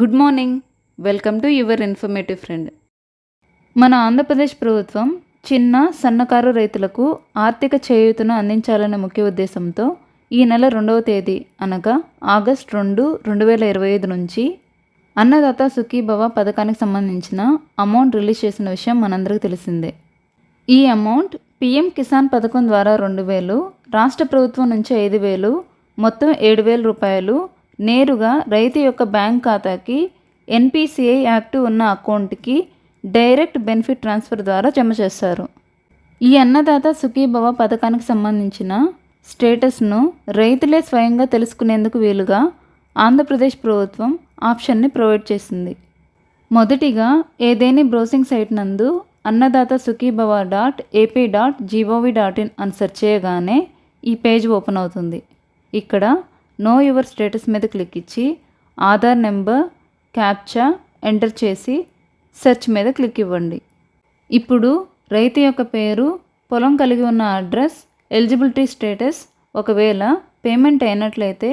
Good morning. Welcome to your informative friend. మన ఆంధ్రప్రదేశ్ ప్రభుత్వం చిన్న సన్నకారు రైతులకు ఆర్థిక చేయూతను అందించాలనే ముఖ్య ఉద్దేశంతో ఈ నెల రెండవ తేదీ అనగా ఆగస్ట్ రెండు రెండు వేల ఇరవై ఐదు నుంచి అన్నదాత సుఖీభవ పథకానికి సంబంధించిన అమౌంట్ రిలీజ్ చేసిన విషయం మనందరికీ తెలిసిందే. ఈ అమౌంట్ పిఎం కిసాన్ పథకం ద్వారా రెండు వేలు రాష్ట్ర ప్రభుత్వం నుంచి ఐదు వేలు మొత్తం ఏడు వేల రూపాయలు నేరుగా రైతు యొక్క బ్యాంక్ ఖాతాకి ఎన్పిసిఐ యాక్ట్ ఉన్న అకౌంట్కి డైరెక్ట్ బెనిఫిట్ ట్రాన్స్ఫర్ ద్వారా జమ చేస్తారు. ఈ అన్నదాత సుఖీభవ పథకానికి సంబంధించిన స్టేటస్ను రైతులే స్వయంగా తెలుసుకునేందుకు వీలుగా ఆంధ్రప్రదేశ్ ప్రభుత్వం ఆప్షన్ని ప్రొవైడ్ చేసింది. మొదటిగా ఏదేని బ్రౌసింగ్ సైట్ నందు Annadata Sukhibhava dot AP dot gov dot in అని సెర్చ్ చేయగానే ఈ పేజ్ ఓపెన్ అవుతుంది. ఇక్కడ నో యువర్ స్టేటస్ మీద క్లిక్ ఇచ్చి ఆధార్ నెంబర్ క్యాప్చా ఎంటర్ చేసి సెర్చ్ మీద క్లిక్ ఇవ్వండి. ఇప్పుడు రైతు యొక్క పేరు పొలం కలిగి ఉన్న అడ్రస్ ఎలిజిబిలిటీ స్టేటస్ ఒకవేళ పేమెంట్ అయినట్లయితే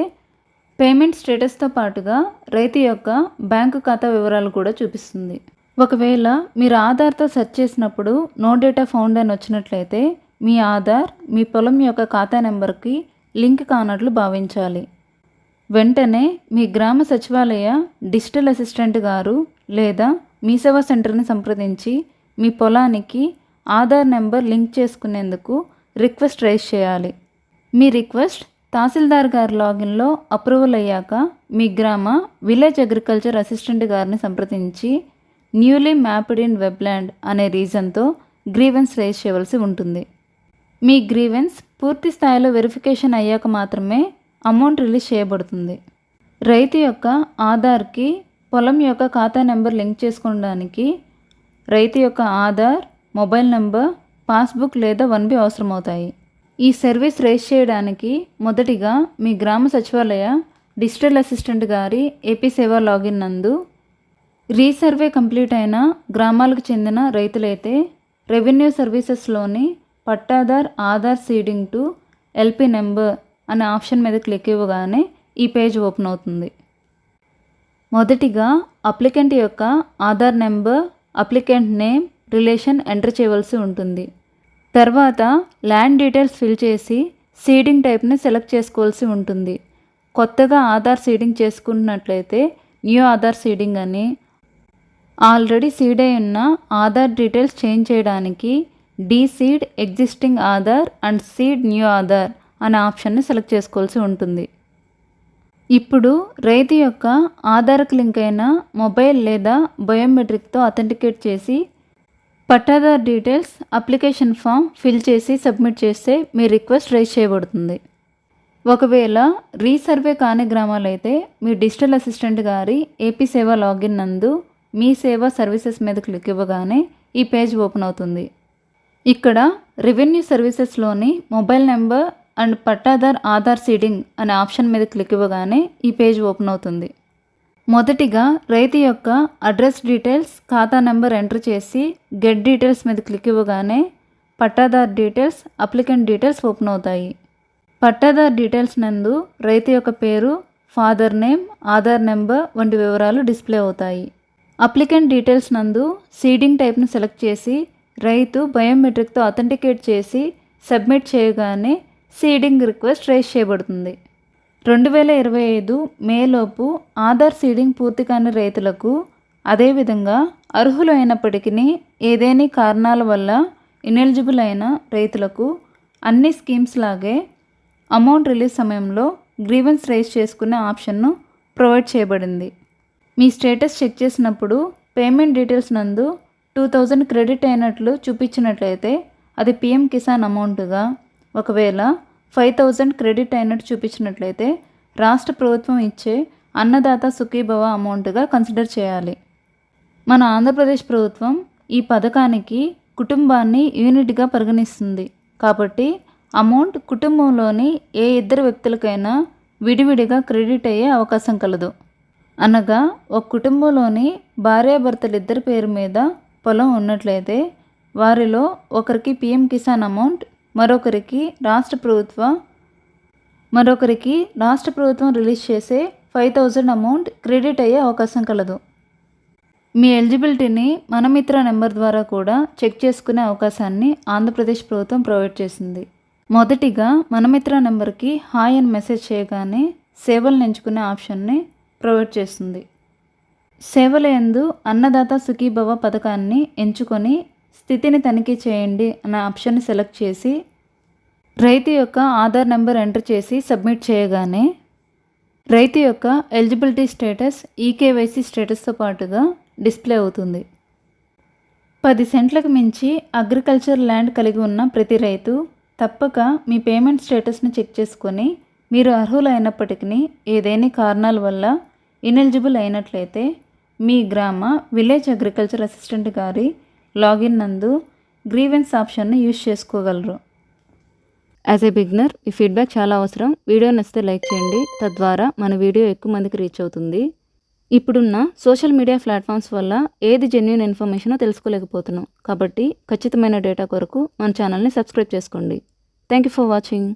పేమెంట్ స్టేటస్తో పాటుగా రైతు యొక్క బ్యాంకు ఖాతా వివరాలు కూడా చూపిస్తుంది. ఒకవేళ మీరు ఆధార్తో సెర్చ్ చేసినప్పుడు నో డేటా ఫౌండ్ అని వచ్చినట్లయితే మీ ఆధార్ మీ పొలం యొక్క ఖాతా నెంబర్కి లింక్ కానట్లు భావించాలి. వెంటనే మీ గ్రామ సచివాలయ డిజిటల్ అసిస్టెంట్ గారు లేదా మీ సేవా సెంటర్ని సంప్రదించి మీ పొలానికి ఆధార్ నెంబర్ లింక్ చేసుకునేందుకు రిక్వెస్ట్ రైజ్ చేయాలి. మీ రిక్వెస్ట్ తహసీల్దార్ గారి లాగిన్లో అప్రూవల్ అయ్యాక మీ గ్రామ విలేజ్ అగ్రికల్చర్ అసిస్టెంట్ గారిని సంప్రదించి న్యూలీ మ్యాప్డ్ ఇన్ వెబ్ల్యాండ్ అనే రీజన్తో గ్రీవెన్స్ రైజ్ చేయవలసి ఉంటుంది. మీ గ్రీవెన్స్ పూర్తి స్థాయిలో వెరిఫికేషన్ అయ్యాక మాత్రమే అమౌంట్ రిలీజ్ చేయబడుతుంది. రైతు యొక్క ఆధార్కి పొలం యొక్క ఖాతా నెంబర్ లింక్ చేసుకోవడానికి రైతు యొక్క ఆధార్ మొబైల్ నెంబర్ పాస్బుక్ లేదా వన్ బి అవసరమవుతాయి. ఈ సర్వీస్ రేస్ చేయడానికి మొదటిగా మీ గ్రామ సచివాలయ డిజిటల్ అసిస్టెంట్ గారి ఏపీ సేవా లాగిన్ నందు రీసర్వే కంప్లీట్ అయిన గ్రామాలకు చెందిన రైతులైతే రెవెన్యూ సర్వీసెస్లోని pattadar Aadhaar seeding to LP number అనే ఆప్షన్ మీద క్లిక్ ఇవ్వగానే ఈ పేజ్ ఓపెన్ అవుతుంది. మొదటిగా అప్లికెంట్ యొక్క Aadhaar number applicant name relation enter చేయవలసి ఉంటుంది. తర్వాత ల్యాండ్ డీటెయిల్స్ ఫిల్ చేసి సీడింగ్ టైప్ని సెలెక్ట్ చేసుకోవాల్సి ఉంటుంది. కొత్తగా ఆధార్ సీడింగ్ చేసుకుంటున్నట్లయితే న్యూ ఆధార్ సీడింగ్ అని ఆల్రెడీ సీడ్ అయి ఉన్న ఆధార్ డీటెయిల్స్ చేంజ్ చేయడానికి deseed existing Aadhaar and seed new Aadhaar అనే ఆప్షన్ని సెలెక్ట్ చేసుకోవాల్సి ఉంటుంది. ఇప్పుడు రైతు యొక్క ఆధార్కు లింక్ అయిన మొబైల్ లేదా బయోమెట్రిక్తో అథెంటికేట్ చేసి pattadar details application form fill చేసి సబ్మిట్ చేస్తే మీ రిక్వెస్ట్ రైజ్ చేయబడుతుంది. ఒకవేళ రీసర్వే కాని గ్రామాలైతే మీ డిజిటల్ అసిస్టెంట్ గారి ఏపీ సేవ లాగిన్ నందు మీ సేవ సర్వీసెస్ మీద క్లిక్ ఇవ్వగానే ఈ పేజ్ ఓపెన్ అవుతుంది. ఇక్కడ revenue సర్వీసెస్లోని mobile number and pattadar Aadhaar seeding అనే ఆప్షన్ మీద క్లిక్ ఇవ్వగానే ఈ పేజ్ ఓపెన్ అవుతుంది. మొదటిగా రైతు యొక్క అడ్రస్ డీటెయిల్స్ ఖాతా నెంబర్ ఎంటర్ చేసి గెట్ డీటెయిల్స్ మీద క్లిక్ ఇవ్వగానే pattadar details applicant details open అవుతాయి. పట్టాదార్ డీటెయిల్స్ నందు రైతు యొక్క పేరు ఫాదర్ నేమ్ ఆధార్ నెంబర్ వంటి వివరాలు డిస్ప్లే అవుతాయి. అప్లికెంట్ డీటెయిల్స్ నందు సీడింగ్ టైప్ను సెలెక్ట్ చేసి రైతు బయోమెట్రిక్తో అథెంటికేట్ చేసి సబ్మిట్ చేయగానే సీడింగ్ రిక్వెస్ట్ రేస్ చేయబడుతుంది. రెండు వేల ఇరవై ఐదు మేలోపు ఆధార్ సీడింగ్ పూర్తి కాని రైతులకు అదేవిధంగా అర్హులు అయినప్పటికీ ఏదేని కారణాల వల్ల ఇనెలిజిబుల్ అయిన రైతులకు అన్ని స్కీమ్స్ లాగే అమౌంట్ రిలీజ్ సమయంలో గ్రీవెన్స్ రేస్ చేసుకునే ఆప్షన్ను ప్రొవైడ్ చేయబడింది. మీ స్టేటస్ చెక్ చేసినప్పుడు పేమెంట్ డీటెయిల్స్ నందు టూ థౌజండ్ క్రెడిట్ అయినట్లు చూపించినట్లయితే అది పిఎం కిసాన్ అమౌంట్గా ఒకవేళ ఫైవ్ థౌజండ్ క్రెడిట్ అయినట్టు చూపించినట్లయితే రాష్ట్ర ప్రభుత్వం ఇచ్చే అన్నదాత సుఖీభవ అమౌంట్గా కన్సిడర్ చేయాలి. మన ఆంధ్రప్రదేశ్ ప్రభుత్వం ఈ పథకానికి కుటుంబాన్ని యూనిట్గా పరిగణిస్తుంది. కాబట్టి అమౌంట్ కుటుంబంలోని ఏ ఇద్దరు వ్యక్తులకైనా విడివిడిగా క్రెడిట్ అయ్యే అవకాశం కలదు. అనగా ఒక కుటుంబంలోని భార్యాభర్తలిద్దరి పేరు మీద పొలం ఉన్నట్లయితే వారిలో ఒకరికి పిఎం కిసాన్ అమౌంట్ మరొకరికి రాష్ట్ర ప్రభుత్వ మరొకరికి రాష్ట్ర ప్రభుత్వం రిలీజ్ చేసే ఫైవ్ థౌజండ్ అమౌంట్ క్రెడిట్ అయ్యే అవకాశం కలదు. మీ ఎలిజిబిలిటీని మనమిత్ర నెంబర్ ద్వారా కూడా చెక్ చేసుకునే అవకాశాన్ని ఆంధ్రప్రదేశ్ ప్రభుత్వం ప్రొవైడ్ చేసింది. మొదటిగా మనమిత్ర నెంబర్కి హాయ్ అని మెసేజ్ చేయగానే సేవలను ఎంచుకునే ఆప్షన్ని ప్రొవైడ్ చేస్తుంది. సేవల ఎందు అన్నదాత సుఖీభవ పథకాన్ని ఎంచుకొని స్థితిని తనిఖీ చేయండి అనే ఆప్షన్ సెలెక్ట్ చేసి రైతు యొక్క ఆధార్ నెంబర్ ఎంటర్ చేసి సబ్మిట్ చేయగానే రైతు యొక్క ఎలిజిబిలిటీ స్టేటస్ ఈకేవైసీ స్టేటస్తో పాటుగా డిస్ప్లే అవుతుంది. పది సెంట్లకు మించి అగ్రికల్చర్ ల్యాండ్ కలిగి ఉన్న ప్రతి రైతు తప్పక మీ పేమెంట్ స్టేటస్ని చెక్ చేసుకొని మీరు అర్హులైనప్పటికీ ఏదైనా కారణాల వల్ల ఇనెలిజిబుల్ అయినట్లయితే మీ గ్రామ విలేజ్ అగ్రికల్చర్ అసిస్టెంట్ గారి లాగిన్ నందు గ్రీవెన్స్ ఆప్షన్ను యూజ్ చేసుకోగలరు. యాజ్ ఏ బిగ్నర్ ఈ ఫీడ్బ్యాక్ చాలా అవసరం. వీడియో నచ్చితే లైక్ చేయండి. తద్వారా మన వీడియో ఎక్కువ మందికి రీచ్ అవుతుంది. ఇప్పుడున్న సోషల్ మీడియా ప్లాట్ఫామ్స్ వల్ల ఏది జెన్యున్ ఇన్ఫర్మేషనో తెలుసుకోలేకపోతున్నాం. కాబట్టి ఖచ్చితమైన డేటా కొరకు మన ఛానల్ని సబ్స్క్రైబ్ చేసుకోండి. Thank you for watching